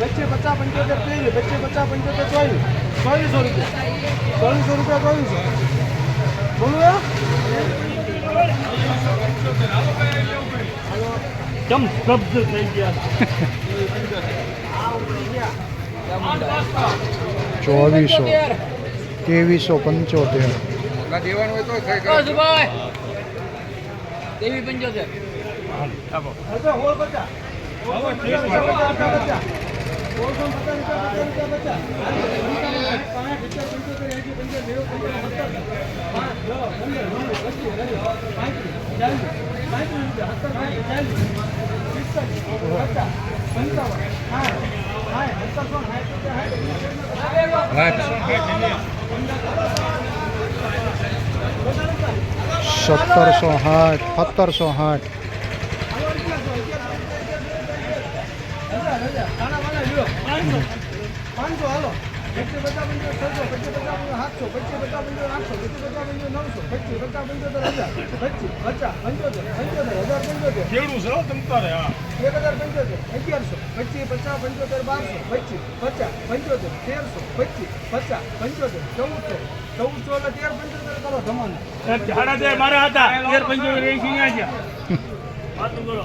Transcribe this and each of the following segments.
બચ્ચે પચાસ પંચોતેર ત્રેવીસ બચ્ચે પચાસ પંચોતેર ચોવીસ. ચોવીસો રૂપિયા. ચોવીસો રૂપિયા ચોવીસો. બોલું. કેમ સ્તબ્ધ થઈ ગયા? ચોવીસો ત્રેવીસો પંચોતેર. દેવી પંચોતેર. પચીસ. સત્તરસો સાઠ રૂપિયા સત્તરસો સાઠ સાઠ પાંચસો હાલો. પચીસ પચાસ પંચો છસો પચીસ પચાસ પંચો સાતસો પચીસ પચાસ પંચો આઠસો પચીસ પચાસ પંચો નવસો પચીસ પચાસ પંચોતેર હજાર પચીસ પચાસ પંચોતેર પંચોતેર હજાર પંચોતેર. ખેડૂત છે તમતારે હા. એક હજાર પંચોતેર અગિયારસો પચીસ પચાસ પંચોતેર બારસો પચીસ પચાસ પંચોતેર તેરસો પચીસ પચાસ પંચોતેર ચૌદસો ચૌદસો અને તેર પંચોતેર કરો ધમાનું સાડા તેર મારા હતા તેર પંચોતેર એસી ગયા વાતું કરો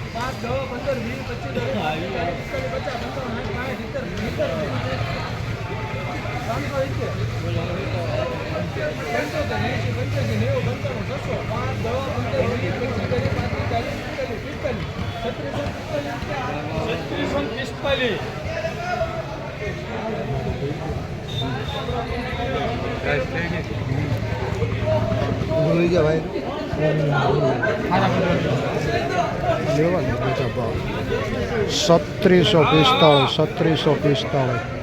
ત્રીસ પાંત્રીસ ચાલીસ પિસ્તાલીસ પચાસ પંચાવન સાઠ પાંચ સિત્તેર પંચોતેર એંશી પંદર નેવું પંચાણું પાંચસો પાંચ દસ પંદર વીસ પચીસ ત્રીસ પાંત્રીસ ચાલીસ પિસ્તાલીસ પચાસ પંચાવન સાઠ પાંચ સિત્તેર સિત્તેર પાંચસો ઇત્તેર પંચોતેર એંશી પંચ્યાસી નેવું પંચાણું છસો પાંચ દસ પંદર વીસ પચીસ ત્રીસ પાંત્રીસ ચાલીસ પિસ્તાલીસ પિસ્તાલીસ છત્રીસો પિસ્તાલીસ છત્રીસો પિસ્તાલીસ ભૂલી ગયા ભાઈ લેવા ને બીજા ભાવ સત્રીસો પિસ્તાળીસ સત્રીસો પિસ્તાળીસ.